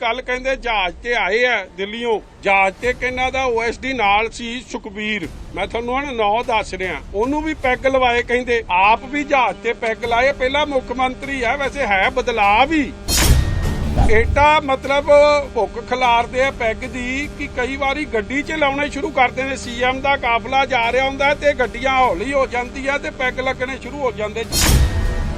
ਕੱਲ ਕਹਿੰਦੇ ਜਹਾਜ਼ ਤੇ ਆਏ ਆ ਦਿੱਲੀੋਂ ਜਹਾਜ਼ ਤੇ ਕਿੰਨਾ ਦਾ? ਓਐਸਡੀ ਨਾਲ ਸੀ ਸੁਖਬੀਰ। ਮੈਂ ਤੁਹਾਨੂੰ ਹੁਣ ਨਾਂ ਦੱਸ ਰਿਹਾ। ਉਹਨੂੰ ਵੀ ਪੈਗ ਲਵਾਏ ਕਹਿੰਦੇ। ਆਪ ਵੀ ਜਹਾਜ਼ ਤੇ ਪੈਗ ਲਾਏ। ਪਹਿਲਾ ਮੁੱਖ ਮੰਤਰੀ ਆ, ਵੈਸੇ ਹੈ ਬਦਲਾਅ ਵੀ। ਏਟਾ ਮਤਲਬ ਭੁੱਖ ਖਿਲਾਰਦੇ ਆ ਪੈਗ ਦੀ ਕਿ ਕਈ ਵਾਰੀ ਗੱਡੀ 'ਚ ਲਾਉਣੇ ਸ਼ੁਰੂ ਕਰਦੇ ਨੇ ਸੀਐਮ ਦਾ ਕਾਫਲਾ ਜਾ ਰਿਹਾ ਹੁੰਦਾ ਤੇ ਗੱਡੀਆਂ ਹੌਲੀ ਹੋ ਜਾਂਦੀਆਂ ਤੇ ਪੈਗ ਲੱਗਣੇ ਸ਼ੁਰੂ ਹੋ ਜਾਂਦੇ।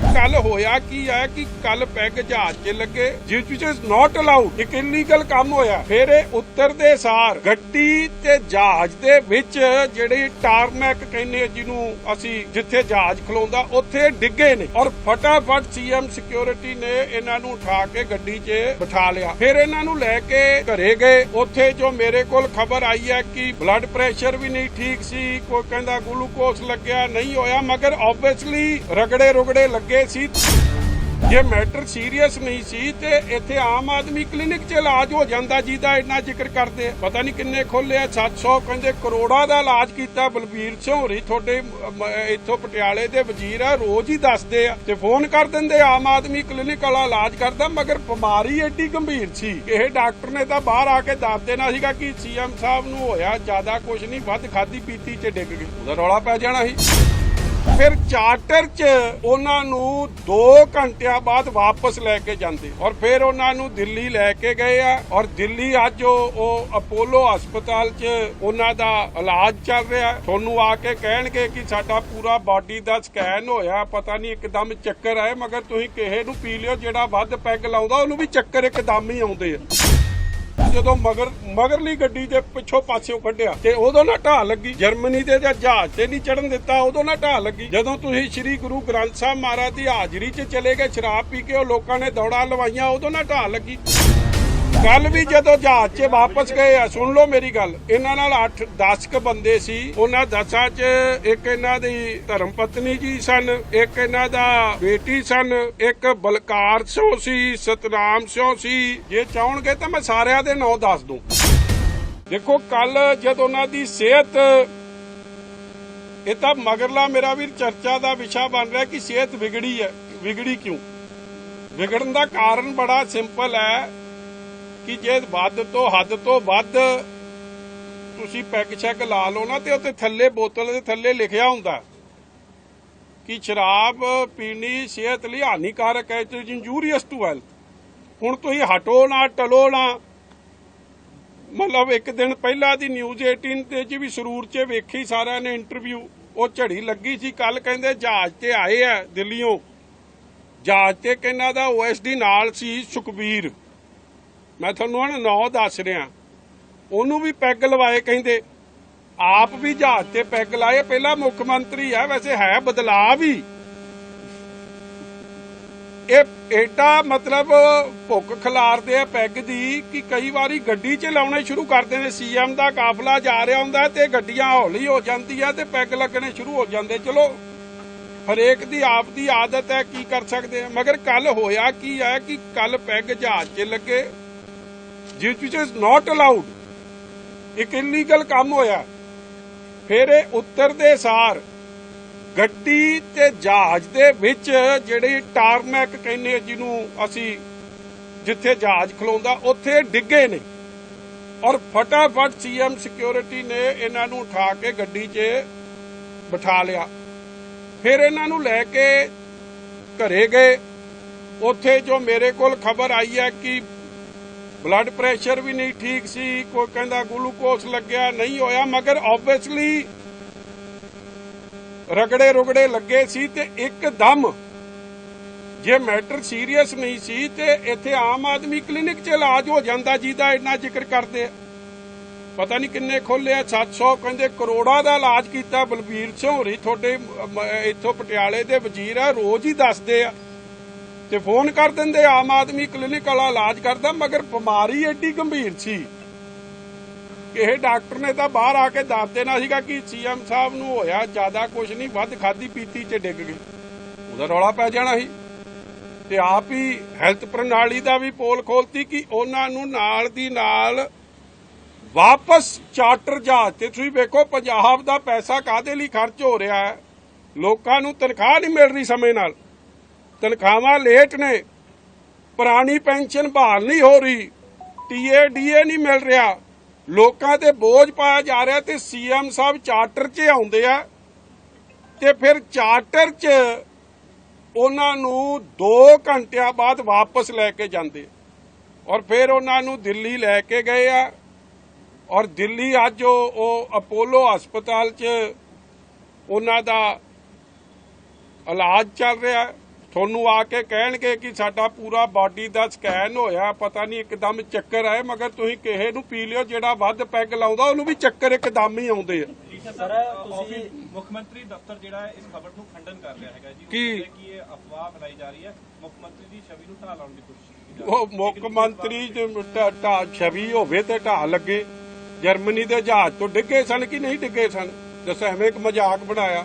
ਕੱਲ ਹੋਇਆ ਕੀ ਹੈ ਕਿ ਕੱਲ ਪੈਗ ਜਹਾਜ਼ 'ਚ ਲੱਗੇ, ਜਿਸ ਵਿੱਚ ਇਜ਼ ਨਾਟ ਅਲਾਉਡ ਇੱਕ ਇਲੀਗਲ ਕੰਮ ਹੋਇਆ। ਫਿਰ ਇਹ ਉੱਤਰਦੇ ਸਾਰ ਗੱਡੀ ਤੇ ਜਹਾਜ਼ ਦੇ ਵਿੱਚ ਜਿਹੜੀ ਟਾਰਮੈਕ ਕਹਿੰਦੇ ਜਿਹਨੂੰ ਅਸੀਂ ਜਿੱਥੇ ਜਹਾਜ਼ ਖਲੋਂਦਾ, ਉੱਥੇ ਡਿੱਗੇ ਨੇ ਔਰ ਫਟਾਫਟ ਸੀਐਮ ਸਿਕਿਉਰਿਟੀ ਨੇ ਇਹਨਾਂ ਨੂੰ ਉਠਾ ਕੇ ਗੱਡੀ 'ਚ ਬਿਠਾ ਲਿਆ। ਫਿਰ ਇਹਨਾਂ ਨੂੰ ਲੈ ਕੇ ਘਰੇ ਗਏ। ਉੱਥੇ ਜੋ ਮੇਰੇ ਕੋਲ ਖਬਰ ਆਈ ਹੈ ਕਿ ਬਲੱਡ ਪ੍ਰੈਸ਼ਰ ਵੀ ਨਹੀਂ ਠੀਕ ਸੀ, ਕੋਈ ਕਹਿੰਦਾ ਗਲੂਕੋਸ ਲੱਗਿਆ, ਨਹੀਂ ਹੋਇਆ, ਮਗਰ ਆਬਵੀਅਸਲੀ ਰਗੜੇ ਰੁਗੜੇ ਲੱਗੇ ਸੀ। ਜੇ ਮੈਟਰ ਸੀਰੀਅਸ ਨਹੀਂ ਸੀ ਤੇ ਇੱਥੇ ਆਮ ਆਦਮੀ ਕਲੀਨਿਕ 'ਚ ਇਲਾਜ ਹੋ ਜਾਂਦਾ ਜਿਹਦਾ ਇੰਨਾ ਜ਼ਿਕਰ ਕਰਦੇ। ਪਤਾ ਨਹੀਂ ਕਿੰਨੇ ਖੋਲਿਆ 700 ਕਹਿੰਦੇ ਕਰੋੜਾਂ ਦਾ ਇਲਾਜ ਕੀਤਾ ਬਲਬੀਰ ਸਿੰਘ ਤੁਹਾਡੇ ਇੱਥੋਂ ਪਟਿਆਲੇ ਦੇ ਵਜ਼ੀਰ ਆ, ਰੋਜ਼ ਹੀ ਦੱਸਦੇ ਆ ਤੇ ਫੋਨ ਕਰ ਦਿੰਦੇ ਆਮ ਆਦਮੀ ਕਲੀਨਿਕ ਵਾਲਾ ਇਲਾਜ ਕਰਦਾ, ਮਗਰ ਬਿਮਾਰੀ ਏਡੀ ਗੰਭੀਰ ਸੀ। ਇਹ ਡਾਕਟਰ ਨੇ ਤਾਂ ਬਾਹਰ ਆ ਕੇ ਦੱਸ ਦੇਣਾ ਸੀਗਾ ਕਿ ਸੀਐਮ ਸਾਹਿਬ ਨੂੰ ਹੋਇਆ ਜ਼ਿਆਦਾ ਕੁਝ ਨਹੀਂ, ਵੱਧ ਖਾਦੀ ਪੀਤੀ 'ਚ ਡਿੱਗ ਗਈ। ਉਹਦਾ ਰੌਲਾ ਪੈ ਜਾਣਾ ਸੀ। ਫਿਰ ਚਾਰਟਰ 'ਚ ਉਹਨਾਂ ਨੂੰ 2 ਘੰਟਿਆਂ ਬਾਅਦ ਵਾਪਸ ਲੈ ਕੇ ਜਾਂਦੇ। ਔਰ ਫਿਰ ਉਹਨਾਂ ਨੂੰ ਦਿੱਲੀ ਲੈ ਕੇ ਗਏ ਆ। ਔਰ ਦਿੱਲੀ ਅੱਜ ਉਹ ਅਪੋਲੋ ਹਸਪਤਾਲ 'ਚ ਉਹਨਾਂ ਦਾ ਇਲਾਜ ਚੱਲ ਰਿਹਾ। ਤੁਹਾਨੂੰ ਆ ਕੇ ਕਹਿਣਗੇ ਕਿ ਸਾਡਾ ਪੂਰਾ ਬਾਡੀ ਦਾ ਸਕੈਨ ਹੋਇਆ। ਪਤਾ ਨਹੀਂ ਇੱਕਦਮ ਚੱਕਰ ਆਏ, ਮਗਰ ਤੁਸੀਂ ਕਿਸੇ ਨੂੰ ਪੀ ਲਿਓ, ਜਿਹੜਾ ਵੱਧ ਪੈਗ ਲਾਉਂਦਾ, ਉਹਨੂੰ ਵੀ ਚੱਕਰ ਇੱਕਦਮ ਹੀ ਆਉਂਦੇ ਆ। ਜਦੋਂ ਮਗਰ ਮਗਰਲੀ ਗੱਡੀ ਦੇ ਪਿੱਛੋਂ ਪਾਸਿਓਂ ਕੱਢਿਆ ਤੇ ਉਦੋਂ ਨਾ ਢਾਹ ਲੱਗੀ। ਜਰਮਨੀ ਦੇ ਜਾਂ ਜਹਾਜ਼ ਤੇ ਨਹੀਂ ਚੜਨ ਦਿੱਤਾ, ਉਦੋਂ ਨਾ ਢਾਹ ਲੱਗੀ। ਜਦੋਂ ਤੁਸੀਂ ਸ੍ਰੀ ਗੁਰੂ ਗ੍ਰੰਥ ਸਾਹਿਬ ਮਹਾਰਾਜ ਦੀ ਹਾਜ਼ਰੀ 'ਚ ਚਲੇ ਗਏ, ਸ਼ਰਾਬ ਪੀ ਕੇ ਉਹ ਲੋਕਾਂ ਨੇ ਦੌੜਾਂ ਲਵਾਈਆਂ, ਉਦੋਂ ਨਾ ਢਾਹ ਲੱਗੀ। ਕੱਲ ਵੀ ਜਦੋਂ ਜਹਾਜ਼ 'ਚ ਵਾਪਸ ਗਏ ਆ, ਸੁਣ ਲਓ ਮੇਰੀ ਗੱਲ। ਇਹਨਾਂ ਨਾਲ 8 10 ਕ ਬੰਦੇ ਸੀ। ਉਹਨਾਂ ਦਸਾਂ 'ਚ ਇੱਕ ਇਹਨਾਂ ਦੀ ਧਰਮ ਪਤਨੀ ਜੀ ਸਨ, ਇੱਕ ਇਹਨਾਂ ਦਾ ਬੇਟੀ ਸਨ, ਇੱਕ ਬਲਕਾਰ ਸਿੰਘ ਸੀ, ਸਤਨਾਮ ਸਿੰਘ ਸੀ। ਜੇ ਚਾਹਣਗੇ ਤਾਂ ਮੈਂ ਸਾਰਿਆਂ ਦੇ ਨਾਂ ਦੱਸ ਦੂੰ। ਦੇਖੋ, ਕੱਲ ਜਦ ਉਹਨਾਂ ਦੀ ਸਿਹਤ, ਇਹ ਤਾਂ ਮਗਰਲਾ ਮੇਰਾ ਵੀਰ ਚਰਚਾ ਦਾ ਵਿਸ਼ਾ ਬਣ ਰਿਹਾ ਕਿ ਸਿਹਤ ਵਿਗੜੀ ਹੈ। ਵਿਗੜੀ ਕਿਉਂ? ਵਿਗੜਨ ਦਾ ਕਾਰਨ ਬੜਾ ਸਿੰਪਲ ਹੈ। ਕਿ ਜੇ ਵੱਧ ਤੋਂ ਹੱਦ ਤੋਂ ਵੱਧ ਤੁਸੀਂ ਪੈਕ ਚੈੱਕ ਲਾ ਲਓ ਨਾ ਤੇ ਉੱਤੇ ਥੱਲੇ ਬੋਤਲ ਦੇ ਥੱਲੇ ਲਿਖਿਆ ਹੁੰਦਾ ਕਿ ਸ਼ਰਾਬ ਪੀਣੀ ਸਿਹਤ ਲਈ ਹਾਨੀਕਾਰਕ ਹੈ it is injurious to health ਹੁਣ ਤੁਸੀਂ ਹਟੋ ਨਾ, ਟਲੋ ਨਾ। ਮਤਲਬ ਇੱਕ ਦਿਨ ਪਹਿਲਾਂ ਦੀ ਨਿਊਜ਼ 18 ਤੇ ਚ ਵੀ ਸਰੂਰ 'ਚ ਵੇਖੀ ਸਾਰਿਆਂ ਨੇ ਇੰਟਰਵਿਊ ਉਹ ਝੜੀ ਲੱਗੀ ਸੀ। ਕੱਲ ਕਹਿੰਦੇ ਜਹਾਜ਼ ਤੇ ਆਏ ਆ ਦਿੱਲੀੋਂ ਜਹਾਜ਼ ਤੇ ਕਿੰਨਾ ਦਾ ਓਐਸਡੀ ਨਾਲ ਸੀ ਸੁਖਬੀਰ। ਮੈਂ ਤੁਹਾਨੂੰ ਹੁਣ ਨੌ ਦੱਸ ਰਿਹਾ। ਉਹਨੂੰ ਵੀ ਪੈਗ ਲਵਾਏ ਕਹਿੰਦੇ। ਆਪ ਵੀ ਜਹਾਜ਼ ਤੇ ਪੈਗ ਲਾਏ, ਪਹਿਲਾ ਮੁੱਖ ਮੰਤਰੀ ਆ, ਵੈਸੇ ਹੈ ਬਦਲਾਅ ਵੀ। ਇਹ ਏਟਾ ਮਤਲਬ ਭੁੱਖ ਖਿਲਾਰਦੇ ਆ ਪੈਗ ਦੀ ਕਿ ਕਈ ਵਾਰੀ ਗੱਡੀ 'ਚ ਲਾਉਣੇ ਸ਼ੁਰੂ ਕਰਦੇ ਨੇ ਸੀਐਮ ਦਾ ਕਾਫਲਾ ਜਾ ਰਿਹਾ ਹੁੰਦਾ ਤੇ ਗੱਡੀਆਂ ਹੌਲੀ ਹੋ ਜਾਂਦੀਆਂ ਤੇ ਪੈਗ ਲੱਗਣੇ ਸ਼ੁਰੂ ਹੋ ਜਾਂਦੇ। ਚਲੋ, ਹਰੇਕ ਦੀ ਆਪ ਦੀ ਆਦਤ ਹੈ, ਕੀ ਕਰ ਸਕਦੇ ਆ। ਮਗਰ ਕੱਲ ਹੋਇਆ ਕੀ ਹੈ ਕਿ ਕੱਲ ਪੈਗ ਜਹਾਜ਼ 'ਚ ਲੱਗੇ। ਜਿਸ ਵਿੱਚ ਇਜ਼ ਨਾਟ ਅਲਾਉਡ ਇੱਕ ਇਲੀਗਲ ਕੰਮ ਹੋਇਆ। ਫਿਰ ਇਹ ਉੱਤਰਦੇ ਸਾਰ ਗੱਡੀ ਤੇ ਜਹਾਜ਼ ਦੇ ਵਿੱਚ ਜਿਹੜੀ ਟਾਰਮੈਕ ਕਹਿੰਦੇ ਜਿਹਨੂੰ ਅਸੀਂ ਜਿੱਥੇ ਜਹਾਜ਼ ਖਲੋਂਦਾ, ਉੱਥੇ ਡਿੱਗੇ ਨੇ। ਔਰ ਫਟਾਫਟ ਸੀਐਮ ਸਿਕਿਉਰਿਟੀ ਨੇ ਇਹਨਾਂ ਨੂੰ ਉਠਾ ਕੇ ਗੱਡੀ 'ਚ ਬਿਠਾ ਲਿਆ। ਫਿਰ ਇਹਨਾਂ ਨੂੰ ਲੈ ਕੇ ਘਰੇ ਗਏ। ਉੱਥੇ ਜੋ ਮੇਰੇ ਕੋਲ ਖਬਰ ਆਈ ਹੈ ਕਿ ਬਲੱਡ ਪ੍ਰੈਸ਼ਰ ਵੀ ਨਹੀਂ ਠੀਕ ਸੀ, ਕੋਈ ਕਹਿੰਦਾ ਗਲੂਕੋਸ ਲੱਗਿਆ, ਨਹੀਂ ਹੋਇਆ, ਮਗਰ ਆਬਵੀਅਸਲੀ ਰਗੜੇ ਰੁਗੜੇ ਲੱਗੇ ਸੀ ਤੇ ਇੱਕਦਮ ਜੇ ਮੈਟਰ ਸੀਰੀਅਸ ਨਹੀਂ ਸੀ ਤੇ ਇੱਥੇ ਆਮ ਆਦਮੀ ਕਲੀਨਿਕ 'ਚ ਇਲਾਜ ਹੋ ਜਾਂਦਾ ਜਿਹਦਾ ਇੰਨਾ ਜ਼ਿਕਰ ਕਰਦੇ ਆ। ਪਤਾ ਨਹੀਂ ਕਿੰਨੇ ਖੋਲਿਆ 700 ਕਹਿੰਦੇ ਕਰੋੜਾਂ ਦਾ ਇਲਾਜ ਕੀਤਾ, ਬਲਬੀਰ ਸਿੰਘ ਹੋਰੀ ਤੁਹਾਡੇ ਇੱਥੋਂ ਪਟਿਆਲੇ ਦੇ ਵਜ਼ੀਰ ਆ, ਰੋਜ਼ ਹੀ ਦੱਸਦੇ ਆ। ਤੇ ਫੋਨ ਕਰ ਦਿੰਦੇ, ਆਮ ਆਦਮੀ ਕਲੀਨਿਕ ਵਾਲਾ ਇਲਾਜ ਕਰਦਾ, ਮਗਰ ਬਿਮਾਰੀ ਏਡੀ ਗੰਭੀਰ ਸੀ। ਇਹ ਡਾਕਟਰ ਨੇ ਤਾਂ ਬਾਹਰ ਆ ਕੇ ਦੱਸ ਦੇਣਾ ਸੀਗਾ ਕਿ ਸੀਐਮ ਸਾਹਿਬ ਨੂੰ ਹੋਇਆ ਜ਼ਿਆਦਾ ਕੁਝ ਨਹੀਂ, ਵੱਧ ਖਾਦੀ ਪੀਤੀ 'ਚ ਡਿੱਗ ਗਏ ਉਹਦਾ ਰੌਲਾ ਪੈ ਜਾਣਾ ਸੀ। ਤੇ ਆਪ ਹੀ ਹੈਲਥ ਪ੍ਰਣਾਲੀ ਦਾ ਵੀ ਪੋਲ ਖੋਲਤੀ ਕਿ ਉਹਨਾਂ ਨੂੰ ਨਾਲ ਦੀ ਨਾਲ ਵਾਪਸ ਚਾਰਟਰ ਜਹਾਜ਼ ਤੇ, ਤੁਸੀਂ ਵੇਖੋ ਪੰਜਾਬ ਦਾ ਪੈਸਾ ਕਾਦੇ ਲਈ ਖਰਚ ਹੋ ਰਿਹਾ ਹੈ? ਲੋਕਾਂ ਨੂੰ ਤਨਖਾਹ ਨਹੀਂ ਮਿਲ ਰਹੀ ਸਮੇਂ ਨਾਲ। ਤਨਖਾਹਾਂ ਲੇਟ ਨੇ। ਪੁਰਾਣੀ ਪੈਨਸ਼ਨ ਬਹਾਲ ਨਹੀਂ ਹੋ ਰਹੀ। ਟੀਏ ਡੀਏ ਨਹੀਂ ਮਿਲ ਰਿਹਾ। ਲੋਕਾਂ ਤੇ ਬੋਝ ਪਾਇਆ ਜਾ ਰਿਹਾ ਤੇ ਸੀਐਮ ਸਾਹਿਬ ਚਾਰਟਰ 'ਚ ਆਉਂਦੇ ਆ। ਤੇ ਫਿਰ ਚਾਰਟਰ 'ਚ ਉਹਨਾਂ ਨੂੰ 2 ਘੰਟਿਆਂ ਬਾਅਦ ਵਾਪਸ ਲੈ ਕੇ ਜਾਂਦੇ। ਔਰ ਫਿਰ ਉਹਨਾਂ ਨੂੰ ਦਿੱਲੀ ਲੈ ਕੇ ਗਏ ਆ। ਔਰ ਦਿੱਲੀ ਅੱਜ ਉਹ ਅਪੋਲੋ ਹਸਪਤਾਲ 'ਚ ਉਹਨਾਂ ਦਾ ਇਲਾਜ ਚੱਲ ਰਿਹਾ। ਹੈ। ਤੁਹਾਨੂੰ ਆ ਕੇ ਕਹਿਣਗੇ ਕਿ ਸਾਡਾ ਪੂਰਾ ਬਾਡੀ ਦਾ ਸਕੈਨ ਹੋਇਆ ਪਤਾ ਨਹੀਂ ਇੱਕਦਮ ਚੱਕਰ ਆਏ ਮਗਰ ਤੁਸੀਂ ਕਿਸੇ ਨੂੰ ਪੀ ਲਿਓ ਜਿਹੜਾ ਵੱਧ ਪੈਗ ਲਾਉਂਦਾ ਉਹਨੂੰ ਵੀ ਚੱਕਰ ਇੱਕਦਮ ਹੀ ਆਉਂਦੇ ਆ। ਸਰ ਤੁਸੀਂ ਮੁੱਖ ਮੰਤਰੀ ਦਫ਼ਤਰ ਜਿਹੜਾ ਇਸ ਖਬਰ ਨੂੰ ਖੰਡਨ ਕਰ ਰਿਹਾ ਹੈਗਾ ਜੀ। ਕੀ? ਇਹ ਅਫਵਾਹ ਫੈਲਾਈ ਜਾ ਰਹੀ ਹੈ ਮੁੱਖ ਮੰਤਰੀ ਦੀ ਛਵੀ ਨੂੰ ਢਾਹ ਲਾਉਣ ਦੀ ਕੋਸ਼ਿਸ਼ ਉਹ ਮੁੱਖ ਮੰਤਰੀ ਢਾਹ ਛਵੀ ਹੋਵੇ ਤੇ ਢਾਹ ਲੱਗੇ ਜਰਮਨੀ ਦੇ ਜਹਾਜ਼ ਤੋਂ ਡਿੱਗੇ ਸਨ ਕਿ ਨਹੀਂ ਡਿੱਗੇ ਸਨ? ਦੱਸ ਐਵੇਂ ਇੱਕ ਮਜ਼ਾਕ ਬਣਾਇਆ।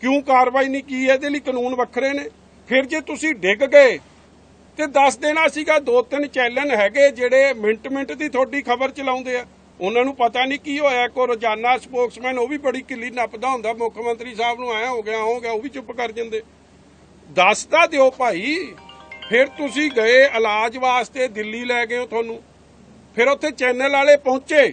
ਕਿਉਂ ਕਾਰਵਾਈ ਨਹੀਂ ਕੀ ਇਹਦੇ ਲਈ ਕਾਨੂੰਨ ਵੱਖਰੇ ਨੇ। ਫਿਰ ਜੇ ਤੁਸੀਂ ਡਿੱਗ ਗਏ, ਤੇ ਦੱਸ ਦੇਣਾ ਸੀਗਾ ਦੋ ਤਿੰਨ ਚੈਨਲ ਹੈਗੇ ਜਿਹੜੇ ਮਿੰਟ ਮਿੰਟ ਦੀ ਤੁਹਾਡੀ ਖਬਰ ਚਲਾਉਂਦੇ ਆ। ਉਹਨਾਂ ਨੂੰ ਪਤਾ ਨਹੀਂ ਕੀ ਹੋਇਆ। ਕੋ ਰੋਜ਼ਾਨਾ ਸਪੋਕਸਮੈਨ, ਉਹ ਵੀ ਬੜੀ ਕਿੱਲੀ ਨੱਪਦਾ ਹੁੰਦਾ। ਮੁੱਖ ਮੰਤਰੀ ਸਾਹਿਬ ਨੂੰ ਆਇਆ ਹੋ ਗਿਆ ਹੋ ਗਿਆ, ਉਹ ਵੀ ਚੁੱਪ ਕਰ ਜਾਂਦੇ। ਦੱਸ ਤਾਂ ਦਿਓ ਭਾਈ, ਫਿਰ ਤੁਸੀਂ ਗਏ ਇਲਾਜ ਵਾਸਤੇ ਦਿੱਲੀ ਲੈ ਗਏ ਹੋ ਤੁਹਾਨੂੰ। ਫਿਰ ਉੱਥੇ ਚੈਨਲ ਵਾਲੇ ਪਹੁੰਚੇ।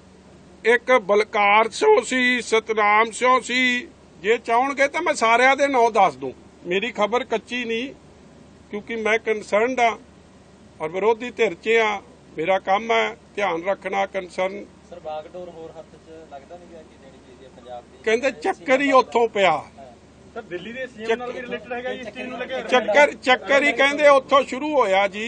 ਇੱਕ ਬਲਕਾਰ ਸਿੰਘ ਸੀ ਸਤਨਾਮ ਸਿੰਘ ਸੀ। ਜੇ ਚਾਹਣਗੇ ਤਾਂ ਮੈਂ ਸਾਰਿਆਂ ਦੇ ਨਾਂ ਦੱਸ ਦੂੰ। ਮੇਰੀ ਖਬਰ ਕੱਚੀ ਨਹੀਂ ਕਿਉਂਕਿ ਮੈਂ ਕੰਸਰਨਡ ਆ ਔਰ ਵਿਰੋਧੀ ਧਿਰ 'ਚ ਆ। ਮੇਰਾ ਕੰਮ ਹੈ ਧਿਆਨ ਰੱਖਣਾ ਕੰਸਰਨ ਸਰ ਬਾਗਡੋਰ ਹੋਰ ਹੱਥ 'ਚ ਲੱਗਦਾ ਨਹੀਂ ਗਿਆ ਕਿ ਦੇਣੀ ਚਾਹੀਦੀ ਹੈ ਪੰਜਾਬ ਦੀ? ਕਹਿੰਦੇ ਚੱਕਰ ਹੀ ਉੱਥੋਂ ਪਿਆ। ਸਰ ਦਿੱਲੀ ਦੇ ਸੀਐਮ ਨਾਲ ਵੀ ਰਿਲੇਟਡ ਹੈਗਾ ਜੀ ਇਸ ਚੀਜ਼ ਨੂੰ ਲੈ ਕੇ? ਚੱਕਰ ਚੱਕਰ ਹੀ ਕਹਿੰਦੇ ਉੱਥੋਂ ਸ਼ੁਰੂ ਹੋਇਆ ਜੀ।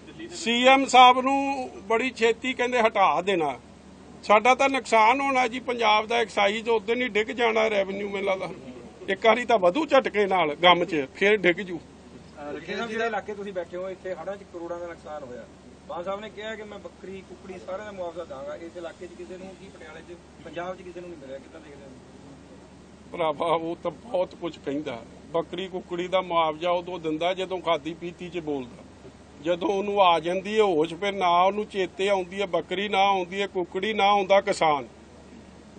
ਸੀਐਮ ਸਾਹਿਬ ਨੂੰ ਬੜੀ ਛੇਤੀ ਕਹਿੰਦੇ ਹਟਾ ਦੇਣਾ। ਸਾਡਾ ਤਾਂ ਨੁਕਸਾਨ ਹੋਣਾ ਜੀ ਪੰਜਾਬ ਦਾ ਐਕਸਾਈਜ਼ ਉਦੋਂ ਹੀ ਡਿੱਗ ਜਾਣਾ ਰੈਵਨਿਊ ਮੇਲਾ ਦਾ। ਇੱਕ ਵਾਰੀ ਤਾਂ ਵਧੂ ਝਟਕੇ ਨਾਲ ਗਮ 'ਚ ਫਿਰ ਡਿੱਗ ਜੂ। ਜਿਹੜੇ ਇਲਾਕੇ ਤੁਸੀਂ ਬੈਠੇ ਹੋ ਇੱਥੇ ਹੜ੍ਹਾਂ 'ਚ ਕਰੋੜਾਂ ਦਾ ਨੁਕਸਾਨ ਹੋਇਆ। ਮਾਨ ਸਾਹਿਬ ਨੇ ਕਿਹਾ ਕਿ ਮੈਂ ਬੱਕਰੀ ਕੁੱਕੜੀ ਸਾਰਿਆਂ ਦਾ ਮੁਆਵਜ਼ਾ ਦਾਂਗਾ। ਇਸ ਇਲਾਕੇ 'ਚ ਕਿਸੇ ਨੂੰ ਕੀ ਪਟਿਆਲੇ 'ਚ ਪੰਜਾਬ 'ਚ ਕਿਸੇ ਨੂੰ ਨਹੀਂ ਮਿਲਿਆ। ਕਿੱਦਾਂ ਦੇਖਦੇ ਹੋ? ਭਰਾਵਾ ਉਹ ਤਾਂ ਬਹੁਤ ਕੁਝ ਕਹਿੰਦਾ। ਬੱਕਰੀ ਕੁੱਕੜੀ ਦਾ ਮੁਆਵਜ਼ਾ ਉਦੋਂ ਦਿੰਦਾ ਜਦੋਂ ਖਾਦੀ ਪੀਤੀ 'ਚ ਬੋਲਦਾ। ਜਦੋਂ ਉਹਨੂੰ ਆ ਜਾਂਦੀ ਹੈ ਹੋਸ਼ ਫਿਰ ਨਾ ਉਹਨੂੰ ਚੇਤੇ ਆਉਂਦੀ ਹੈ ਬੱਕਰੀ ਨਾ ਆਉਂਦੀ ਹੈ ਕੁੱਕੜੀ ਨਾ ਆਉਂਦਾ ਕਿਸਾਨ।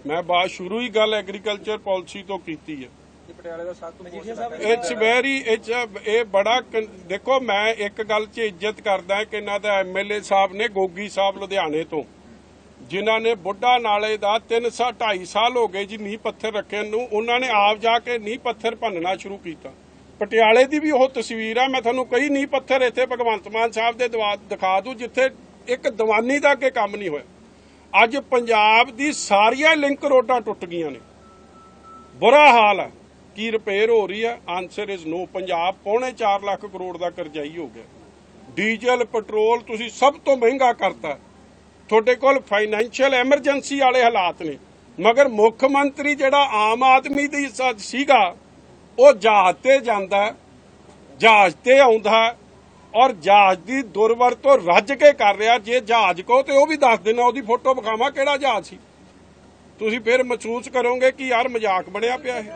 ਮੈਂ ਬਾਤ ਸ਼ੁਰੂ ਹੀ ਗੱਲ ਐਗਰੀਕਲਚਰ ਪਾਲਿਸੀ ਤੋਂ ਕੀਤੀ ਹੈ। ਇਟਸ ਵੈਰੀ ਇਟਸ ਇਹ ਬੜਾ ਦੇਖੋ ਮੈਂ ਇੱਕ ਗੱਲ 'ਚ ਇੱਜ਼ਤ ਕਰਦਾ ਕਿ ਇਹਨਾਂ ਦਾ ਐਮਐਲਏ ਸਾਹਿਬ ਨੇ ਗੋਗੀ ਸਾਹਿਬ ਲੁਧਿਆਣੇ ਤੋਂ ਜਿਨ੍ਹਾਂ ਨੇ ਬੁੱਢਾ ਨਾਲੇ ਦਾ 3 ਸਾ 2.5 ਸਾਲ ਹੋ ਗਏ ਜੀ ਨੀਂਹ ਪੱਥਰ ਰੱਖੇ ਨੂੰ ਉਹਨਾਂ ਨੇ ਆਪ ਜਾ ਕੇ ਨੀਂਹ ਪੱਥਰ ਭੰਨਣਾ ਸ਼ੁਰੂ ਕੀਤਾ। ਪਟਿਆਲੇ ਦੀ ਵੀ ਉਹ ਤਸਵੀਰ ਆ, ਮੈਂ ਤੁਹਾਨੂੰ ਕਈ ਨੀਂਹ ਪੱਥਰ ਇੱਥੇ ਭਗਵੰਤ ਮਾਨ ਸਾਹਿਬ ਦੇ ਦਵਾ- ਦਿਖਾ ਦੂੰ, ਜਿੱਥੇ ਇੱਕ ਦੀਵਾਨੀ ਦਾ ਅੱਗੇ ਕੰਮ ਨਹੀਂ ਹੋਇਆ। ਅੱਜ ਪੰਜਾਬ ਦੀ ਸਾਰੀਆਂ ਲਿੰਕ ਰੋਡਾਂ ਟੁੱਟ ਗਈਆਂ ਨੇ। ਬੁਰਾ ਹਾਲ ਹੈ ਕੀ ਰਿਪੇਅਰ ਹੋ ਰਹੀ ਹੈ ਆਨਸਰ ਇਜ਼ ਨੋ ਪੰਜਾਬ ਪੌਣੇ 4 ਲੱਖ ਕਰੋੜ ਦਾ ਕਰਜ਼ਾਈ ਹੋ ਗਿਆ। ਡੀਜ਼ਲ, ਪੈਟਰੋਲ, ਤੁਸੀਂ ਸਭ ਤੋਂ ਮਹਿੰਗਾ ਕਰਤਾ। ਤੁਹਾਡੇ ਕੋਲ ਫਾਈਨੈਂਸ਼ੀਅਲ ਐਮਰਜੈਂਸੀ ਵਾਲੇ ਹਾਲਾਤ ਨੇ। ਮਗਰ ਮੁੱਖ ਮੰਤਰੀ ਜਿਹੜਾ ਆਮ ਆਦਮੀ ਦੀ ਸੀਗਾ ਉਹ ਜਹਾਜ਼ ਤੇ ਜਾਂਦਾ ਜਹਾਜ਼ ਤੇ ਆਉਂਦਾ ਔਰ ਜਹਾਜ਼ ਦੀ ਦੁਰਵਰਤੋਂ ਰੱਜ ਕੇ ਕਰ ਰਿਹਾ, ਜੇ ਜਹਾਜ਼ ਕੋ ਤੇ ਉਹ ਵੀ ਦੱਸ ਦੇਣਾ ਉਹਦੀ ਫੋਟੋ ਵਿਖਾਵਾਂ ਕਿਹੜਾ ਜਹਾਜ਼ ਸੀ? ਤੁਸੀਂ ਫਿਰ ਮਹਿਸੂਸ ਕਰੋਗੇ ਕਿ ਯਾਰ ਮਜ਼ਾਕ ਬਣਿਆ ਪਿਆ ਇਹ।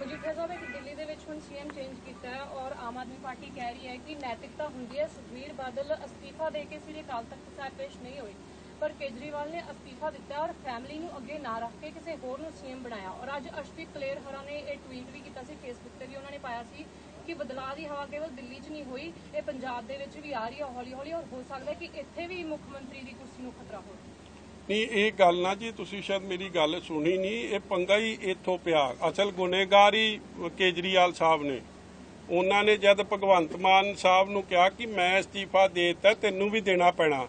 ਮਜੀਠੀਆ ਸਾਹਿਬ, ਇੱਕ ਦਿੱਲੀ ਦੇ ਵਿੱਚ ਹੁਣ ਸੀਐਮ ਚੇਂਜ ਕੀਤਾ ਹੈ ਔਰ ਆਮ ਆਦਮੀ ਪਾਰਟੀ ਕਹਿ ਰਹੀ ਹੈ ਕਿ ਨੈਤਿਕਤਾ ਹੁੰਦੀ ਹੈ, ਸੁਖਬੀਰ ਬਾਦਲ ਅਸਤੀਫਾ ਦੇ ਕੇ ਸ੍ਰੀ ਅਕਾਲ ਤਖਤ ਸਾਹਿਬ ਪੇਸ਼ ਨਹੀਂ ਹੋਏ। ਪਰ ਕੇਜਰੀਵਾਲ ਨੇ ਅਸਤੀਫਾ ਦਿੱਤਾ ਔਰ ਫੈਮਿਲੀ ਨੂੰ ਅੱਗੇ ਨਾ ਰੱਖ ਕੇ ਕਿਸੇ ਹੋਰ ਨੂੰ ਸੀਐਮ ਬਣਾਇਆ। ਔਰ ਅੱਜ ਅਸ਼ਪੀਤ ਕਲੇਰ ਹੋਰਾਂ ਨੇ ਇਹ ਟਵੀਟ ਵੀ ਕੀਤਾ ਸੀ ਫੇਸਬੁੱਕ ਤੇ ਵੀ ਉਹਨਾਂ ਨੇ ਪਾਇਆ ਸੀ ਕਿ ਬਦਲਾਅ ਦੀ ਹਵਾ ਕੇਵਲ ਦਿੱਲੀ 'ਚ ਨਹੀਂ ਹੋਈ, ਇਹ ਪੰਜਾਬ ਦੇ ਵਿੱਚ ਵੀ ਆ ਰਹੀ ਹੈ ਹੌਲੀ ਹੌਲੀ ਔਰ ਹੋ ਸਕਦਾ ਕਿ ਇੱਥੇ ਵੀ ਮੁੱਖ ਮੰਤਰੀ ਦੀ ਕੁਰਸੀ ਨੂੰ ਖਤਰਾ ਹੋਵੇ। ਨਹੀਂ, ਇਹ ਗੱਲ ਨਾ ਜੀ, ਤੁਸੀਂ ਸ਼ਾਇਦ ਮੇਰੀ ਗੱਲ ਸੁਣੀ ਨਹੀਂ, ਇਹ ਪੰਗਾ ਹੀ ਇੱਥੋਂ ਪਿਆ। ਅਸਲ ਗੁਨੇਗਾਰ ਹੀ ਕੇਜਰੀਵਾਲ ਸਾਹਿਬ ਨੇ। ਉਹਨਾਂ ਨੇ ਜਦ ਭਗਵੰਤ ਮਾਨ ਸਾਹਿਬ ਨੂੰ ਕਿਹਾ ਕਿ ਮੈਂ ਅਸਤੀਫਾ ਦੇ ਦਿੱਤਾ, ਤੈਨੂੰ ਵੀ ਦੇਣਾ ਪੈਣਾ।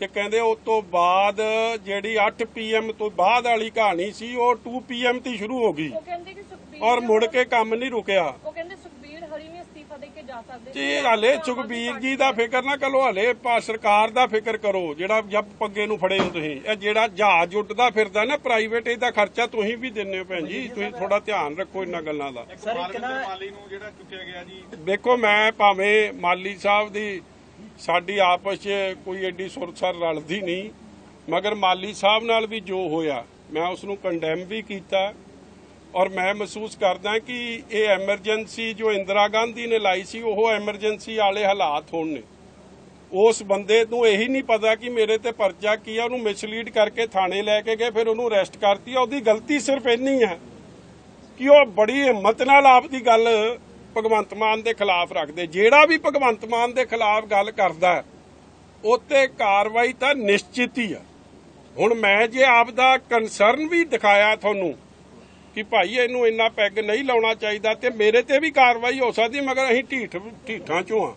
ਤੇ ਕਹਿੰਦੇ ਉਸ ਤੋਂ ਬਾਅਦ ਜਿਹੜੀ 8 ਪੀਐਮ ਤੋਂ ਬਾਅਦ ਵਾਲੀ ਕਹਾਣੀ ਸੀ ਉਹ 2 ਪੀਐਮ ਤੇ ਸ਼ੁਰੂ ਹੋ ਗਈ। ਉਹ ਕਹਿੰਦੇ ਕਿ ਸੁਖਬੀਰ ਔਰ ਮੁੜ ਕੇ ਕੰਮ ਨਹੀਂ ਰੁਕਿਆ। ਉਹ ਕਹਿੰਦੇ ਸੁਖਬੀਰ ਹਰੀ ਵੀ ਅਸਤੀਫਾ ਦੇ ਕੇ ਜਾ ਸਕਦੇ ਜੀ ਹਲੇ ਸੁਖਬੀਰ ਜੀ ਦਾ ਫਿਕਰ ਨਾ ਕਰੋ ਹਲੇ ਪਾ ਸਰਕਾਰ ਦਾ ਫਿਕਰ ਕਰੋ ਜਿਹੜਾ ਜੱਬ ਪੱਗੇ ਨੂੰ ਫੜੇ ਹੋ ਤੁਸੀਂ। ਇਹ ਜਿਹੜਾ ਜਹਾਜ਼ ਉੱਡਦਾ ਫਿਰਦਾ ਨਾ ਪ੍ਰਾਈਵੇਟ ਇਹਦਾ ਖਰਚਾ ਤੁਸੀਂ ਵੀ ਦਿੰਦੇ ਹੋ ਭੈਣ ਜੀ ਤੁਸੀਂ ਥੋੜਾ ਧਿਆਨ ਰੱਖੋ ਇਹਨਾਂ ਗੱਲਾਂ ਦਾ। ਸਰ ਇੱਕ ਨਾ ਮਾਲੀ ਨੂੰ ਜਿਹੜਾ ਚੁੱਕਿਆ ਗਿਆ ਜੀ। ਦੇਖੋ ਮੈਂ ਭਾਵੇਂ ਮਾਲੀ ਸਾਹਿਬ ਦੀ ਸਾਡੀ ਆਪਸ 'ਚ ਕੋਈ ਐਡੀ ਸੁਰਸਰ ਰਲਦੀ ਨਹੀਂ। ਮਗਰ ਮਾਲੀ ਸਾਹਿਬ ਨਾਲ ਵੀ ਜੋ ਹੋਇਆ, ਮੈਂ ਉਸ ਨੂੰ ਕੰਡੈਮ ਵੀ ਕੀਤਾ ਔਰ ਮੈਂ ਮਹਿਸੂਸ ਕਰਦਾ ਕਿ ਇਹ ਐਮਰਜੈਂਸੀ ਜੋ ਇੰਦਰਾ ਗਾਂਧੀ ਨੇ ਲਾਈ ਸੀ, ਉਹ ਐਮਰਜੈਂਸੀ ਵਾਲੇ ਹਾਲਾਤ ਹੋਣ ਨੇ। ਉਸ ਬੰਦੇ ਨੂੰ ਇਹੀ ਨਹੀਂ ਪਤਾ ਕਿ ਮੇਰੇ ਤੇ ਪਰਚਾ ਕੀ ਆ, ਉਹਨੂੰ ਮਿਸਲੀਡ ਕਰਕੇ ਥਾਣੇ ਲੈ ਕੇ ਗਏ, ਫਿਰ ਉਹਨੂੰ ਅਰੈਸਟ ਕਰਤੀ ਉਹਦੀ ਗਲਤੀ ਸਿਰਫ ਇੰਨੀ ਹੈ ਕਿ ਉਹ ਬੜੀ ਹਿੰਮਤ ਨਾਲ ਆਪ ਦੀ ਗੱਲ ਭਗਵੰਤ ਮਾਨ ਦੇ ਖਿਲਾਫ ਰੱਖਦੇ। ਜਿਹੜਾ ਵੀ ਭਗਵੰਤ ਮਾਨ ਦੇ ਖਿਲਾਫ ਗੱਲ ਕਰਦਾ ਹੈ, ਉੱਤੇ ਕਾਰਵਾਈ ਤਾਂ ਨਿਸ਼ਚਿਤ ਹੀ ਆ। ਹੁਣ ਮੈਂ ਜੇ ਆਪ ਦਾ ਕੰਸਰਨ ਵੀ ਦਿਖਾਇਆ ਤੁਹਾਨੂੰ ਕਿ ਭਾਈ ਇਹਨੂੰ ਇੰਨਾ ਪੈਗ ਨਹੀਂ ਲਾਉਣਾ ਚਾਹੀਦਾ ਤੇ ਮੇਰੇ ਤੇ ਵੀ ਕਾਰਵਾਈ ਹੋ ਸਕਦੀ ਮਗਰ ਅਸੀਂ ਢੀਠ ਢੀਠਾਂ ਚੋਂ ਆ।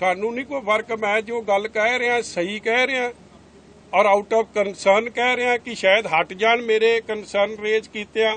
ਸਾਨੂੰ ਨਹੀਂ ਕੋਈ ਫ਼ਰਕ ਮੈਂ ਜੋ ਗੱਲ ਕਹਿ ਰਿਹਾ ਸਹੀ ਕਹਿ ਰਿਹਾ ਔਰ ਆਊਟ ਆਫ ਕੰਸਰਨ ਕਹਿ ਰਿਹਾ ਕਿ ਸ਼ਾਇਦ ਹਟ ਜਾਣ ਮੇਰੇ ਕੰਸਰਨ ਰੇਜ਼ ਕੀਤੇ ਆ।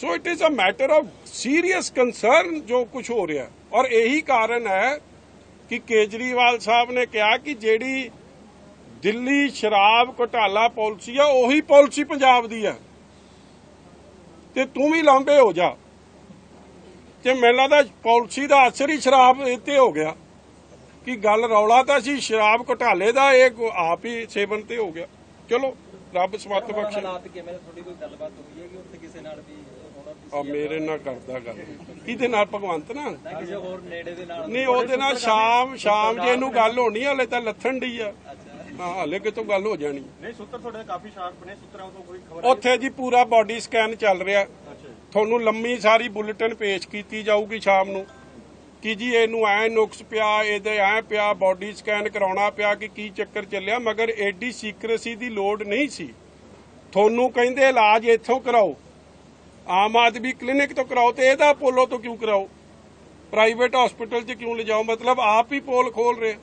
So it is a matter of serious concern ਜੋ ਕੁਝ ਹੋ ਰਿਹਾ। ਔਰ ਇਹੀ ਕਾਰਨ ਹੈ ਕਿ ਕੇਜਰੀਵਾਲ ਸਾਹਿਬ ਨੇ ਕਿਹਾ ਕਿ ਜਿਹੜੀ ਦਿੱਲੀ ਸ਼ਰਾਬ ਘੁਟਾਲਾ ਪਾਲਿਸੀ ਆ, ਉਹੀ ਪਾਲਿਸੀ ਪੰਜਾਬ ਦੀ ਆ। ਤੇ ਤੂੰ ਵੀ ਲਾਂਬੇ ਹੋ ਜਾ। ਤੇ ਮੈਨੂੰ ਲੱਗਦਾ ਪਾਲਿਸੀ ਦਾ ਅਸਰ ਹੀ ਸ਼ਰਾਬ ਇੱਥੇ ਹੋ ਗਿਆ। ਕਿ ਗੱਲ ਰੌਲਾ ਤਾਂ ਸੀ, ਸ਼ਰਾਬ ਘੁਟਾਲੇ ਦਾ, ਇਹ ਆਪ ਹੀ ਸੇਵਨ ਤੇ ਹੋ ਗਿਆ। ਚਲੋ, ਰੱਬ ਸਮਤ ਬਖਸ਼ੇ। ਹਾਲਾਤ ਕਿਵੇਂ ਤੁਹਾਡੀ ਕੋਈ ਗੱਲਬਾਤ ਹੋਈ ਹੈ ਕਿ ਉੱਥੇ ਕਿਸੇ ਨਾਲ ਵੀ ਹੋਣਾ ਆ ਮੇਰੇ ਨਾਲ ਕਰਦਾ ਗੱਲ। ਕਿਹਦੇ ਨਾਲ? ਭਗਵੰਤ ਨਾਲ? ਨਾ ਕਿਸੇ ਹੋਰ ਨੇੜੇ ਦੇ ਨਾਲ। ਨਹੀਂ ਉਹਦੇ ਨਾਲ ਸ਼ਾਮ ਸ਼ਾਮ ਜੇ ਇਹਨੂੰ ਗੱਲ ਹੋਣੀ ਹਲੇ ਤਾਂ ਲੱਥਣ ਡਈ ਆ। ਹਾਂ ਹਲੇ ਕਿਤੋਂ ਗੱਲ ਹੋ ਜਾਣੀ। ਨਹੀਂ ਸੂਤਰ ਤੁਹਾਡੇ ਕਾਫੀ ਸ਼ਾਰਪ ਨੇ। ਸੂਤਰਾਂ ਤੋਂ ਕੋਈ ਖਬਰ ਉੱਥੇ ਜੀ ਪੂਰਾ ਬਾਡੀ ਸਕੈਨ ਚੱਲ ਰਿਹਾ। ਤੁਹਾਨੂੰ ਲੰਮੀ ਸਾਰੀ ਬੁਲੇਟਿਨ ਪੇਸ਼ ਕੀਤੀ ਜਾਊਗੀ ਸ਼ਾਮ ਨੂੰ। ਕਿ ਜੀ ਇਹਨੂੰ ਐ ਨੁਕਸ ਪਿਆ ਇਹਦੇ ਐ ਪਿਆ ਬਾਡੀ ਸਕੈਨ ਕਰਾਉਣਾ ਪਿਆ ਕਿ ਕੀ ਚੱਕਰ ਚੱਲਿਆ? ਮਗਰ ਐਡੀ ਸੀਕ੍ਰੇਸੀ ਦੀ ਲੋੜ ਨਹੀਂ ਸੀ। ਤੁਹਾਨੂੰ ਕਹਿੰਦੇ ਇਲਾਜ ਇੱਥੋਂ ਕਰਾਓ। ਆਮ ਆਦਮੀ ਕਲੀਨਿਕ ਤੋਂ ਕਰਾਓ ਤੇ ਇਹਦਾ ਅਪੋਲੋ ਤੋਂ ਕਿਉਂ ਕਰਾਓ? ਪ੍ਰਾਈਵੇਟ ਹਸਪੀਟਲ 'ਚ ਕਿਉਂ ਲਿਜਾਓ? ਮਤਲਬ ਆਪ ਹੀ ਪੋਲ ਖੋਲ ਰਹੇ।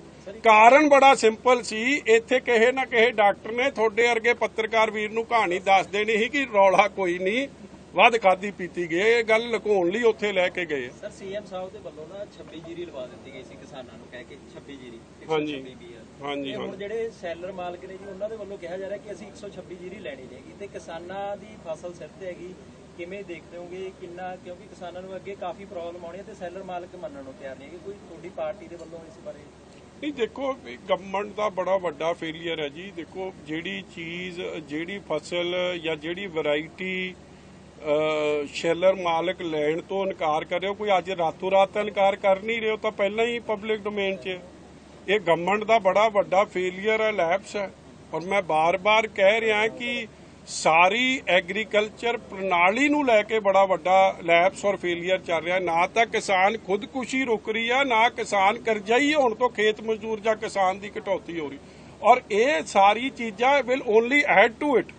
ਕਾਰਨ ਬੜਾ ਸਿੰਪਲ ਸੀ। ਇੱਥੇ ਕਿਸੇ ਨਾ ਕਿਸੇ ਡਾਕਟਰ ਨੇ ਤੁਹਾਡੇ ਵਰਗੇ ਪੱਤਰਕਾਰ ਵੀਰ ਨੂੰ ਕਹਾਣੀ ਦੱਸ ਦੇਣੀ ਸੀ ਕਿ ਰੌਲਾ ਕੋਈ ਨਹੀਂ ਵੱਧ ਖਾਦੀ ਪੀਤੀ ਗਈ ਇਹ ਗੱਲ ਲੁਕਾਉਣ ਲਈ ਉੱਥੇ ਲੈ ਕੇ ਗਏ। ਸਰ ਸੀਐਮ ਸਾਹਿਬ ਦੇ ਵੱਲੋਂ ਨਾ 26 ਜੀਰੀ ਲਵਾ ਦਿੱਤੀ ਗਈ ਸੀ ਕਿਸਾਨਾਂ ਨੂੰ ਕਹਿ ਕੇ 26 ਜੀਰੀ ਹਾਂਜੀ। 126 BR ਹਾਂਜੀ। ਤੇ ਹੁਣ ਹਾਂਜੀ। ਜਿਹੜੇ ਸੈਲਰ ਮਾਲਕ ਨੇ ਜੀ ਉਹਨਾਂ ਦੇ ਵੱਲੋਂ ਕਿਹਾ ਜਾ ਰਿਹਾ ਕਿ ਅਸੀਂ 126 ਜੀਰੀ ਲੈਣੀ ਤੇ ਕਿਸਾਨਾਂ ਦੀ ਫਸਲ ਸਿਰ ਤੇ ਹੈਗੀ। ਕਿਵੇਂ ਦੇਖਦੇ ਹੋਗੇ, ਕਿੰਨਾ, ਕਿਉਂਕਿ ਕਿਸਾਨਾਂ ਨੂੰ ਅੱਗੇ ਕਾਫੀ ਪ੍ਰੋਬਲਮ ਆਉਣੀ ਹੈ ਤੇ ਸੈਲਰ ਮਾਲਕ ਮੰਨਣ ਨੂੰ ਤਿਆਰ ਨਹੀਂ ਹੈਗੇ। ਕੋਈ ਤੁਹਾਡੀ ਪਾਰਟੀ ਦੇ ਵੱਲੋਂ ਇਸ ਬਾਰੇ? ਨਹੀਂ, ਦੇਖੋ ਗਵਰਨਮੈਂਟ ਦਾ ਬੜਾ ਵੱਡਾ ਫੇਲਿਅਰ ਹੈ ਜੀ। ਦੇਖੋ, ਜਿਹੜੀ ਚੀਜ਼, ਜਿਹੜੀ ਫਸਲ ਜਾਂ ਜਿਹੜੀ ਵੈਰਾਈਟੀ ਸ਼ੈਲਰ ਮਾਲਕ ਲੈਣ ਤੋਂ ਇਨਕਾਰ ਕਰ ਰਿਹਾ ਕੋਈ ਅੱਜ ਰਾਤੋਂ ਰਾਤ ਇਨਕਾਰ ਕਰ ਨਹੀਂ ਰਿਹਾ ਤਾਂ ਪਹਿਲਾਂ ਹੀ ਪਬਲਿਕ ਡੋਮੇਨ 'ਚ। ਇਹ ਗਵਰਨਮੈਂਟ ਦਾ ਬੜਾ ਵੱਡਾ ਫੇਲੀਅਰ ਹੈ ਲੈਪਸ ਹੈ। ਔਰ ਮੈਂ ਬਾਰ-ਬਾਰ ਕਹਿ ਰਿਹਾ ਕਿ ਸਾਰੀ ਐਗਰੀਕਲਚਰ ਪ੍ਰਣਾਲੀ ਨੂੰ ਲੈ ਕੇ ਬੜਾ ਵੱਡਾ ਲੈਪਸ ਔਰ ਫੇਲੀਅਰ ਚੱਲ ਰਿਹਾ। ਨਾ ਤਾਂ ਕਿਸਾਨ ਖੁਦਕੁਸ਼ੀ ਰੁਕ ਰਹੀ ਆ, ਨਾ ਕਿਸਾਨ ਕਰਜ਼ਾਈ ਹੋਣ ਤੋਂ ਖੇਤ ਮਜ਼ਦੂਰ ਜਾਂ ਕਿਸਾਨ ਦੀ ਕਟੌਤੀ ਹੋ ਰਹੀ। ਔਰ ਇਹ ਸਾਰੀ ਚੀਜ਼ਾਂ will only add to it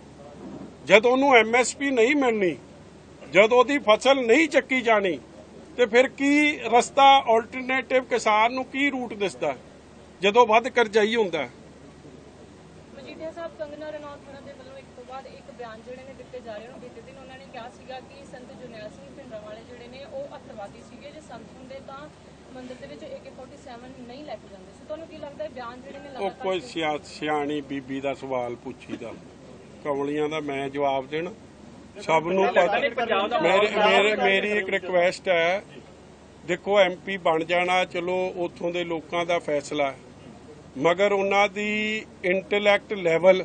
ਜਦ ਉਹਨੂੰ ਐਮਐਸਪੀ ਨਹੀਂ ਮਿਲਣੀ, ਜਦ ਉਹਦੀ ਫਸਲ ਨਹੀਂ ਚੱਕੀ ਜਾਣੀ, ਤੇ ਫਿਰ ਕੀ ਰਸਤਾ ਆਲਟਰਨੇਟਿਵ ਕਿਸਾਨ ਨੂੰ ਕੀ ਰੂਟ ਦਿਸਦਾ? ਜਦੋਂ ਵੱਧ ਕਰਜ਼ਾਈ ਹੁੰਦਾ ਮਜੀਠੀਆ ਸਾਹਿਬ ਕੰਗਨਾ ਰਣੌਤ ਉਹਨਾਂ ਦੇ ਵੱਲੋਂ ਇੱਕ ਤੋਂ ਬਾਅਦ ਇੱਕ ਬਿਆਨ ਜਿਹੜੇ ਨੇ ਦਿੱਤੇ ਜਾ ਰਹੇ ਹਨ ਬੀਤੇ ਦਿਨ ਉਹਨਾਂ ਨੇ ਕਿਹਾ ਸੀਗਾ ਕਿ ਸੰਤ ਜਰਨੈਲ ਸਿੰਘ ਭਿੰਡਰਾਂ ਵਾਲੇ ਜਿਹੜੇ ਨੇ ਉਹ ਅੱਤਵਾਦੀ ਸੀਗੇ ਜੇ ਸੰਤ ਹੁੰਦੇ ਤਾਂ ਮੰਦਿਰ ਦੇ ਵਿੱਚ AK47 ਨਹੀਂ ਲੈ ਕੇ ਜਾਂਦੇ। ਸੀ ਤੁਹਾਨੂੰ ਕੀ ਲੱਗਦਾ ਹੈ ਬਿਆਨ ਜਿਹੜੇ ਨੇ ਉਹ ਲਗਾਤਾਰ ਕੋਈ ਸਿਆ- ਸਿਆਣੀ ਬੀਬੀ ਦਾ ਸਵਾਲ ਪੁੱਛੀਦਾ। ਕਮਲੀਆਂ ਦਾ ਮੈਂ ਜਵਾਬ ਦੇਣਾ। ਸਭ ਨੂੰ ਪਤਾ ਮੇਰੇ ਮੇਰੇ ਮੇਰੀ ਇੱਕ ਰਿਕੁਐਸਟ ਹੈ ਦੇਖੋ ਐਮਪੀ ਬਣ ਜਾਣਾ ਚਲੋ ਉੱਥੋਂ ਦੇ ਲੋਕਾਂ ਦਾ ਫੈਸਲਾ ਹੈ। ਮਗਰ ਉਹਨਾਂ ਦੀ ਇੰਟੈਲੈਕਟ ਲੈਵਲ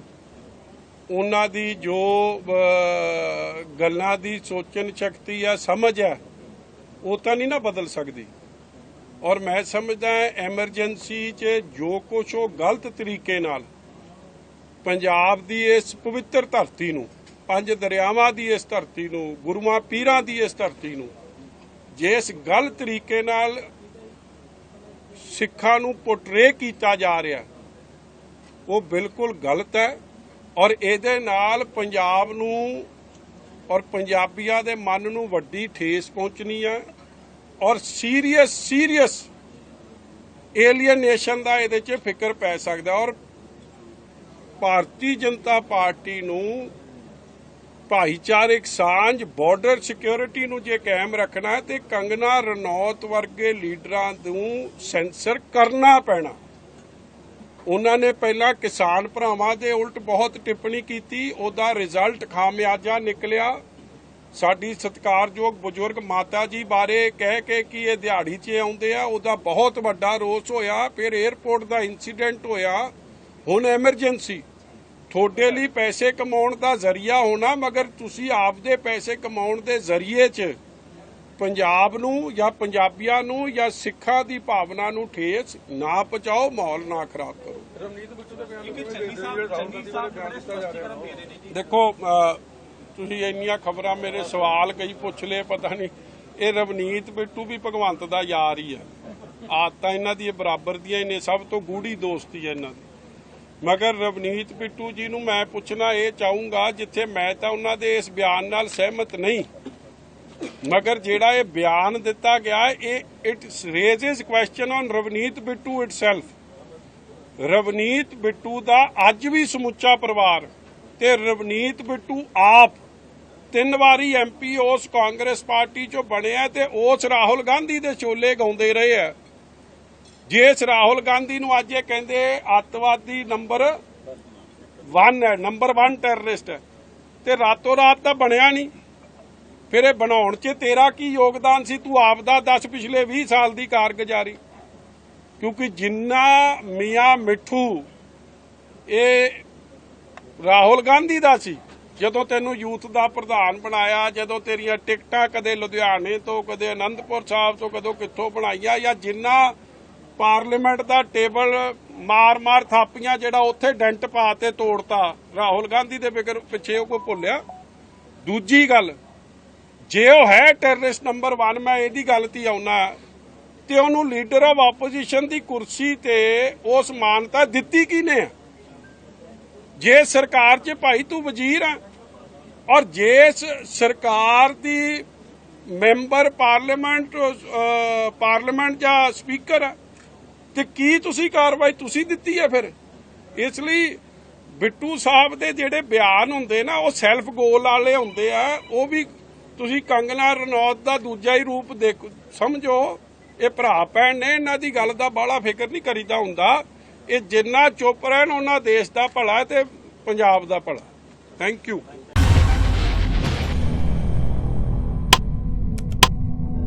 ਉਹਨਾਂ ਦੀ ਜੋ ਅਹ, ਗੱਲਾਂ ਦੀ ਸੋਚਣ ਸ਼ਕਤੀ ਆ ਸਮਝ ਹੈ ਉਹ ਤਾਂ ਨਹੀਂ ਨਾ ਬਦਲ ਸਕਦੀ। ਔਰ ਮੈਂ ਸਮਝਦਾ ਐਮਰਜੈਂਸੀ 'ਚ ਜੋ ਕੁਛ ਉਹ ਗਲਤ ਤਰੀਕੇ ਨਾਲ ਪੰਜਾਬ ਦੀ ਇਸ ਪਵਿੱਤਰ ਧਰਤੀ ਨੂੰ, ਪੰਜ ਦਰਿਆਵਾਂ ਦੀ ਇਸ ਧਰਤੀ ਨੂੰ, ਗੁਰੂਆਂ ਪੀਰਾਂ ਦੀ ਇਸ ਧਰਤੀ ਨੂੰ ਜਿਸ ਗਲਤ ਤਰੀਕੇ ਨਾਲ ਸਿੱਖਾਂ ਨੂੰ ਪੋਰਟਰੇ ਕੀਤਾ ਜਾ ਰਿਹਾ, ਉਹ ਬਿਲਕੁਲ ਗਲਤ ਹੈ। ਔਰ ਇਹਦੇ ਨਾਲ ਪੰਜਾਬ ਨੂੰ ਔਰ ਪੰਜਾਬੀਆਂ ਦੇ ਮਨ ਨੂੰ ਵੱਡੀ ਠੇਸ ਪਹੁੰਚਣੀ ਆ। ਔਰ ਸੀਰੀਅਸ ਸੀਰੀਅਸ ਏਲੀਅਨੇਸ਼ਨ ਦਾ ਇਹਦੇ 'ਚ ਫਿਕਰ ਪੈ ਸਕਦਾ। ਔਰ ਭਾਰਤੀ ਜਨਤਾ ਪਾਰਟੀ ਨੂੰ ਭਾਈਚਾਰਕ ਸਾਂਝ ਬਾਰਡਰ ਸਿਕਿਉਰਿਟੀ ਨੂੰ ਜੇ ਕਾਇਮ ਰੱਖਣਾ ਹੈ, ਤੇ ਕੰਗਨਾ ਰਣੌਤ ਵਰਗੇ ਲੀਡਰਾਂ ਨੂੰ ਸੈਂਸਰ ਕਰਨਾ ਪੈਣਾ। ਉਹਨਾਂ ਨੇ ਪਹਿਲਾਂ ਕਿਸਾਨ ਭਰਾਵਾਂ ਦੇ ਉਲਟ ਬਹੁਤ ਟਿੱਪਣੀ ਕੀਤੀ, ਉਹਦਾ ਰਿਜ਼ਲਟ ਖਾਮਿਆਜਾ ਨਿਕਲਿਆ। ਸਾਡੀ ਸਤਿਕਾਰਯੋਗ ਬਜ਼ੁਰਗ ਮਾਤਾ ਜੀ ਬਾਰੇ ਕਹਿ ਕੇ ਕਿ ਇਹ ਦਿਹਾੜੀ 'ਚ ਆਉਂਦੇ ਆ, ਉਹਦਾ ਬਹੁਤ ਵੱਡਾ ਰੋਸ ਹੋਇਆ, ਫਿਰ 에ਅਰਪੋਰਟ ਦਾ ਇਨਸੀਡੈਂਟ ਹੋਇਆ। ਹੁਣ ਐਮਰਜੈਂਸੀ ਤੁਹਾਡੇ ਲਈ ਪੈਸੇ ਕਮਾਉਣ ਦਾ ਜ਼ਰੀਆ ਹੋਣਾ, ਮਗਰ ਤੁਸੀਂ ਆਪਦੇ ਪੈਸੇ ਕਮਾਉਣ ਦੇ ਜ਼ਰੀਏ 'ਚ ਪੰਜਾਬ ਨੂੰ ਜਾਂ ਪੰਜਾਬੀਆਂ ਨੂੰ ਜਾਂ ਸਿੱਖਾਂ ਦੀ ਭਾਵਨਾ ਨੂੰ ਠੇਸ ਨਾ ਪਹੁੰਚਾਓ ਮਾਹੌਲ ਨਾ ਖਰਾਬ ਕਰੋ। ਦੇਖੋ ਤੁਸੀਂ ਇੰਨੀਆਂ ਖਬਰਾਂ ਮੇਰੇ ਸਵਾਲ ਕਈ ਪੁੱਛ ਲਏ ਪਤਾ ਨਹੀਂ ਇਹ ਰਵਨੀਤ ਬਿੱਟੂ ਵੀ ਭਗਵੰਤ ਦਾ ਯਾਰ ਹੀ ਆ ਆਦਤਾਂ ਇਹਨਾਂ ਦੀ ਬਰਾਬਰ ਦੀਆਂ ਹੀ ਨੇ ਸਭ ਤੋਂ ਗੂੜੀ ਦੋਸਤੀ ਹੈ ਇਹਨਾਂ ਦੀ। ਮਗਰ ਰਵਨੀਤ ਬਿੱਟੂ ਜੀ ਨੂੰ ਮੈਂ ਪੁੱਛਣਾ ਇਹ ਚਾਹੂੰਗਾ ਜਿੱਥੇ ਮੈਂ ਤਾਂ ਉਹਨਾਂ ਦੇ ਇਸ ਬਿਆਨ ਨਾਲ ਸਹਿਮਤ ਨਹੀਂ ਮਗਰ ਜਿਹੜਾ ਇਹ ਬਿਆਨ ਦਿੱਤਾ ਗਿਆ ਇਹ it raises question on Ravneet Bittu itself Ravneet Bittu ਦਾ ਅੱਜ ਵੀ ਸਮੁੱਚਾ ਪਰਿਵਾਰ ਤੇ ਰਵਨੀਤ ਬਿੱਟੂ ਆਪ ਤਿੰਨ ਵਾਰੀ ਐਮਪੀ ਉਸ ਕਾਂਗਰਸ ਪਾਰਟੀ ਚੋਂ ਬਣਿਆ ਤੇ ਉਸ ਰਾਹੁਲ ਗਾਂਧੀ ਦੇ ਛੋਲੇ ਗਾਉਂਦੇ ਰਹੇ ਆ ਜੇ ਰਾਹੁਲ ਗਾਂਧੀ ਨੂੰ ਅੱਜ ਇਹ ਕਹਿੰਦੇ ਅੱਤਵਾਦੀ ਨੰਬਰ 1 ਹੈ ਨੰਬਰ 1 ਟੈਰਰਿਸਟ ਹੈ। ਤੇ ਰਾਤੋਂ ਰਾਤ ਤਾਂ ਬਣਿਆ ਨਹੀਂ। ਫਿਰ ਇਹ ਬਣਾਉਣ 'ਚ ਤੇਰਾ ਕੀ ਯੋਗਦਾਨ ਸੀ? ਤੂੰ ਆਪ ਦਾ ਦੱਸ ਪਿਛਲੇ 20 ਸਾਲ ਦੀ ਕਾਰਗੁਜ਼ਾਰੀ। ਕਿਉਂਕਿ ਜਿੰਨਾ ਮੀਆਂ ਮਿੱਠੂ, ਇਹ ਰਾਹੁਲ ਗਾਂਧੀ ਦਾ ਸੀ, ਜਦੋਂ ਤੈਨੂੰ ਯੂਥ ਦਾ ਪ੍ਰਧਾਨ ਬਣਾਇਆ, ਜਦੋਂ ਤੇਰੀਆਂ ਟਿਕਟਾਂ ਕਦੇ ਲੁਧਿਆਣੇ ਤੋਂ, ਕਦੇ ਅਨੰਦਪੁਰ ਸਾਹਿਬ ਤੋਂ, ਕਦੋਂ ਕਿੱਥੋਂ ਬਣਾਈਆਂ, ਜਾਂ ਜਿੰਨਾ ਪਾਰਲੀਮੈਂਟ ਦਾ ਟੇਬਲ ਮਾਰ-ਮਾਰ ਥਾਪੀਆਂ, ਜਿਹੜਾ ਉੱਥੇ ਡੈਂਟ ਪਾ ਤੇ ਤੋੜਤਾ, ਰਾਹੁਲ ਗਾਂਧੀ ਦੇ ਫਿਕਰ ਪਿੱਛੇ ਉਹ ਕੋਈ ਭੁੱਲਿਆ? ਦੂਜੀ ਗੱਲ ਜੇ ਉਹ ਹੈ ਟੈਰਰਿਸਟ ਨੰਬਰ 1 ਮੈਂ ਇਹਦੀ ਗੱਲ ਤੇ ਆਉਣਾ ਤੇ ਉਹਨੂੰ ਲੀਡਰ ਆਫ ਆਪੋਜੀਸ਼ਨ ਦੀ ਕੁਰਸੀ ਤੇ ਉਸ ਮਾਨਤਾ ਦਿੱਤੀ ਕਿਨੇ ਜੇ ਸਰਕਾਰ 'ਚ ਭਾਈ ਤੂੰ ਵਜ਼ੀਰ ਆ, ਔਰ ਜੇ ਸਰਕਾਰ ਦੀ ਮੈਂਬਰ ਪਾਰਲੀਮੈਂਟ ਪਾਰਲੀਮੈਂਟ ਜਾਂ ਸਪੀਕਰ ਆ, ਤੇ ਕੀ ਤੁਸੀਂ ਕਾਰਵਾਈ ਤੁਸੀਂ ਦਿੱਤੀ ਹੈ ਫਿਰ? ਇਸ ਲਈ ਬਿੱਟੂ ਸਾਹਿਬ ਦੇ ਜਿਹੜੇ ਬਿਆਨ ਹੁੰਦੇ ਨਾ, ਉਹ ਸੈਲਫ ਗੋਲ ਵਾਲੇ ਹੁੰਦੇ ਆ, ਉਹ ਵੀ ਤੁਸੀਂ ਕੰਗਨਾ ਰਣੌਤ ਦਾ ਦੂਜਾ ਹੀ ਰੂਪ ਦੇਖ ਸਮਝੋ, ਇਹ ਭਰਾ ਭੈਣ ਨੇ, ਇਹਨਾਂ ਦੀ ਗੱਲ ਦਾ ਬਾਹਲਾ ਫਿਕਰ ਨਹੀਂ ਕਰੀਦਾ ਹੁੰਦਾ। ਇਹ ਜਿੰਨਾ ਚੁੱਪ ਰਹਿਣ, ਉਹਨਾਂ ਦੇਸ਼ ਦਾ ਭਲਾ ਤੇ ਪੰਜਾਬ ਦਾ ਭਲਾ ਥੈਂਕ ਯੂ